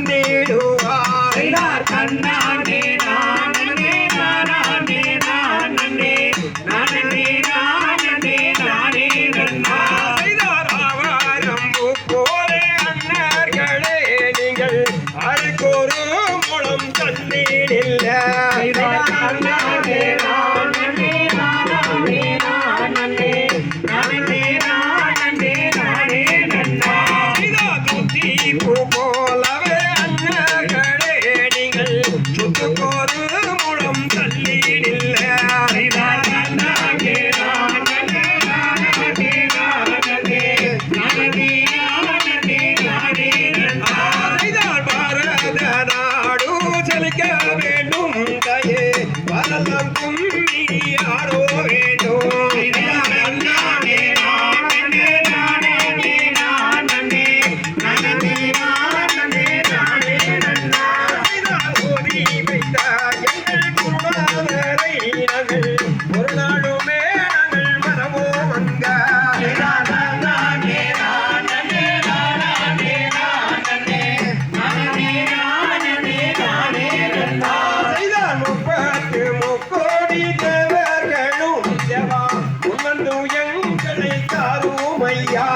தந்திடுவார் கண்ணானே நானே நானே நானே நானே நானே நானே நன்னார் ஆவாரம் போலே அண்ணர்களே நீங்கள் அதுக்கொரு முளம் தந்தீடில்லை. போல கொடுக்க வேண்டும் தையே வரலாம் கும்மி ஆடோ வேண்டும். தாரும் ஐயா